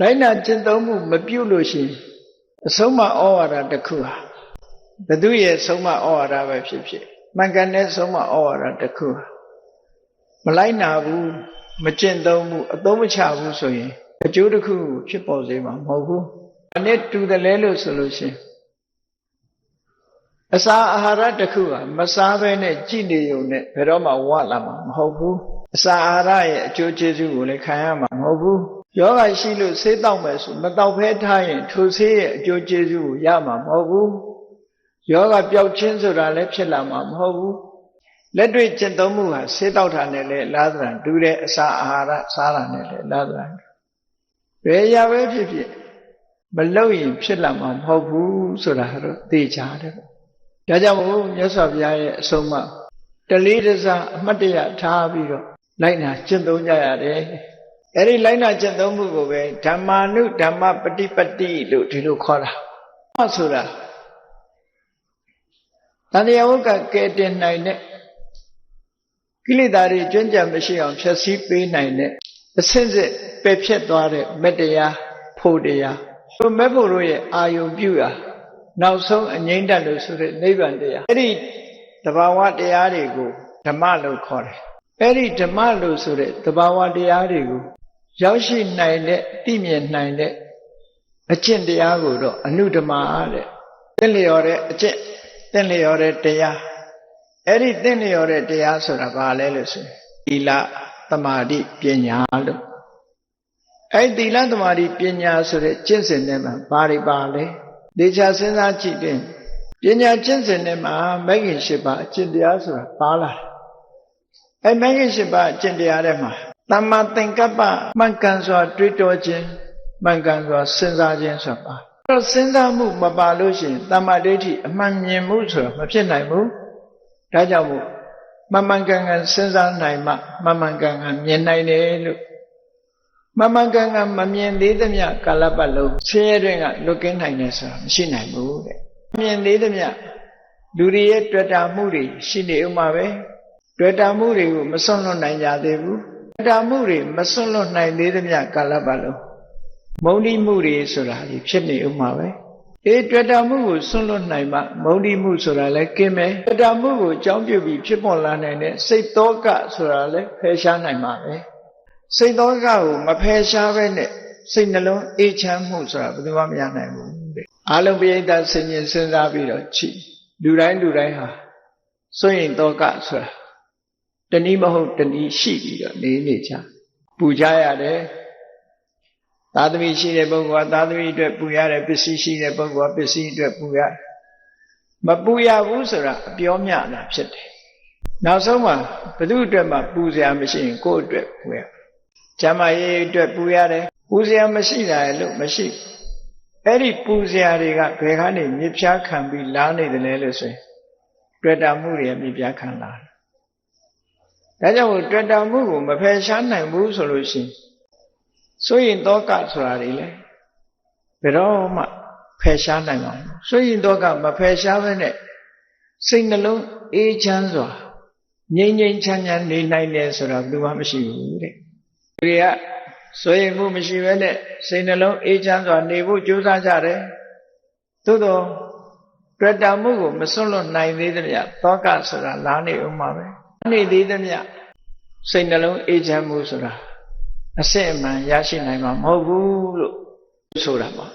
လိုက်နာကျင့်သုံးမှုမပြုလို့ရှိရင်အဆုံးမဩဝါဒတစ်ခုဟာဘသူရဲ့ဆုံးမဩဝါဒပဲဖြစ်ဖြစ်မှန်ကန်တဲ့ဆုံးမဩဝါဒတစ်ခုဟာမလိုက်နာဘူးမကျင့်သုံးဘူးအသုံးမချဘူးဆိုရင်အကျိုးတစ်ခုဖြစ်ပေါ်စေမှာမဟုတ်ဘူး။အနည်းတူတယ်လဲလို့ဆိုလို့ရှိရင်အစာအာဟာရတစ်ခုဟာမစားဘဲနဲ့ကြည်နေုံနဲ့ဘယ်တော့မှဝလာမှာမဟုတ်ဘူး။အစာအာဟာရရဲ့အကျိုးကျေးဇူးကိုလည်းခံရမှာမဟုတ်ဘူး။ ယောဂရှိလို့ဆေးတောက်မယ်ဆိုမတောက်ဖဲထားရင်ထိုဆေးရဲ့အကျိုးကျေးဇူးကိုရမှာမဟုတ်ဘူး။ယောဂပျောက်ခြင်းဆိုတာလည်းဖြစ်လာမှာမဟုတ်ဘူး။လက်တွေ့ကျင့်သုံးမှုဟာဆေးတောက်တာနဲ့လည်းလာသရံတူတဲ့အစာအာဟာရစားတာနဲ့လည်းလာသရံဘယ်ရပဲဖြစ်ဖြစ်မလုပ်ရင်ဖြစ်လာမှာမဟုတ်ဘူးဆိုတာတော့သိကြတယ်ဒါကြောင့်မို့မြတ်စွာဘုရားရဲ့အဆုံးအမတလေးတစားအမှတ်တရထားပြီးတော့လိုက်နာကျင့်သုံးကြရတယ် အဲ့ဒီလိုက်နာကျင့်သုံးမှုကိုပဲဓမ္မာနုဓမ္မပฏิပတ္တိလို့ဒီလိုခေါ်တာဟောဆိုတာတန်တရားဝကကဲတင်နိုင်တဲ့ကိလေသာတွေကျွမ်းကြံမရှိအောင်ဖြည့်ဆည်းပေးနိုင်တဲ့အစစ်စစ်ပယ်ဖြတ်သွားတဲ့မတရားဖို့တရားဘုမဲ့ဖို့တို့ရဲ့အာယုံပြုတာနောက်ဆုံးအငိမ့်တတ်လို့ဆိုတဲ့နိဗ္ဗာန်တရားအဲ့ဒီတဘာဝတရားတွေကိုဓမ္မလို့ခေါ်တယ်အဲ့ဒီဓမ္မလို့ဆိုတဲ့တဘာဝတရားတွေကို ရောက်ရှိနိုင်တဲ့သိမြင်နိုင်တဲ့အကျင့်တရားကိုတော့အနုဓမ္မတဲ့သင်လျော်တဲ့အကျင့်သင်လျော်တဲ့တရားအဲ့ဒီသင်လျော်တဲ့တရားဆိုတာဘာလဲလို့ဆိုရင်သီလသမာဓိပညာလို့အဲ့ဒီသီလသမာဓိပညာဆိုတဲ့ကျင့်စဉ်ထဲမှာဘာတွေပါလဲဒေချာစဉ်းစားကြည့်တဲ့ပညာကျင့်စဉ်ထဲမှာမဂ္ဂင်၈ပါးအကျင့်တရားဆိုတာပါလာတယ်အဲ့မဂ္ဂင်၈ပါးအကျင့်တရားထဲမှာ တမ္မာသင်္ကပ္ပမှန်ကန်စွာ တွေးတောခြင်းမှန်ကန်စွာစဉ်းစားခြင်းဆိုတာပါအဲ့တော့စဉ်းစားမှုမပါလို့ရှိရင်တမ္မာဒိဋ္ဌိအမှန်မြင်မှုဆိုတာမဖြစ်နိုင်ဘူးဒါကြောင့်မို့မမှန်ကန်ကန်စဉ်းစားနိုင်မှမမှန်ကန်ကန်မြင်နိုင်တယ်လို့မမှန်ကန်ကန်မမြင်သေးသမျှကာလပတ်လုံးဆင်းရဲတွင်ကလွတ်ကင်းနိုင်တယ်ဆိုတာမရှိနိုင်ဘူးတဲ့မြင်သေးသမျှလူတွေရဲ့တွေ့တာမှုတွေရှိနေဥမှာပဲတွေ့တာမှုတွေကိုမစွန့်လွတ်နိုင်ကြသေးဘူး တွေ့တာမှုတွေမစွန့်လွတ်နိုင်သေးသမျှကာလပတ်လုံးမုံတိမှုတွေဆိုတာဖြစ်နေဥမှာပဲအေးတွေ့တာမှုကိုဆွန့်လွတ်နိုင်မှမုံတိမှုဆိုတာလည်းကင်းမယ်တွေ့တာမှုကိုအကြောင်းပြုပြီးဖြစ်ပေါ်လာနိုင်တဲ့စိတ်သောကဆိုတာလည်းဖယ်ရှားနိုင်မှာပဲစိတ်သောကကိုမဖယ်ရှားပဲနဲ့စိတ်နှလုံးအေးချမ်းမှုဆိုတာဘယ်သူမှမရနိုင်ဘူးတဲ့အာလုံးပိဋကဆင်ញင်စဉ်းစားပြီးတော့ချိလူတိုင်းလူတိုင်းဟာစွန့်ရင်သောကဆိုတာ တနည်းမဟုတ်တနည်းရှိပြီးတော့နေနေကြပူကြရတယ်သာသမီရှိတဲ့ပုဂ္ဂိုလ်ကသာသမီအတွက်ပူရတယ်ပစ္စည်းရှိတဲ့ပုဂ္ဂိုလ်ကပစ္စည်းအတွက်ပူရမပူရဘူးဆိုတာအပြောမျှတာဖြစ်တယ်နောက်ဆုံးမှာဘု து အတွက်မှပူစရာမရှိရင်ကိုယ့်အတွက်ပူရကျမ်းမာရေးအတွက်ပူရတယ်ပူစရာမရှိတာလို့မရှိအဲ့ဒီပူစရာတွေကဘယ်ကနေမြစ်ဖြားခံပြီးလာနေတယ်လဲလို့ဆိုရင်တွေ့တာမှုတွေမြစ်ဖြားခံလာတယ် ဒါကြောင့်တွေ့တာမှုကိုမဖယ်ရှားနိုင်ဘူးဆိုလို့ရှိရင်ဆိုရင်တောကဆိုတာတွေလေဘယ်တော့မှဖယ်ရှားနိုင်မှာမဟုတ်ဆိုရင်တောကမဖယ်ရှားဘဲနဲ့စိတ်နှလုံးအေးချမ်းစွာငြိမ်ငြိမ်ချမ်းချမ်းနေနိုင်တယ်ဆိုတာဘယ်သူမှမရှိဘူးတဲ့တွေကဆိုရင်မှုမရှိဘဲနဲ့စိတ်နှလုံးအေးချမ်းစွာနေဖို့ကြိုးစားကြတယ်သို့တော့တွေ့တာမှုကိုမစွန့်လွတ်နိုင်သေးသမျှတောကဆိုတာလာနေဦးမှာပဲ နေသေးသမျှစိတ်နှလုံးအေးချမ်းမှုဆိုတာအစစ်အမှန်ရရှိနိုင်မှာမဟုတ်ဘူးလို့ဆိုတာပါ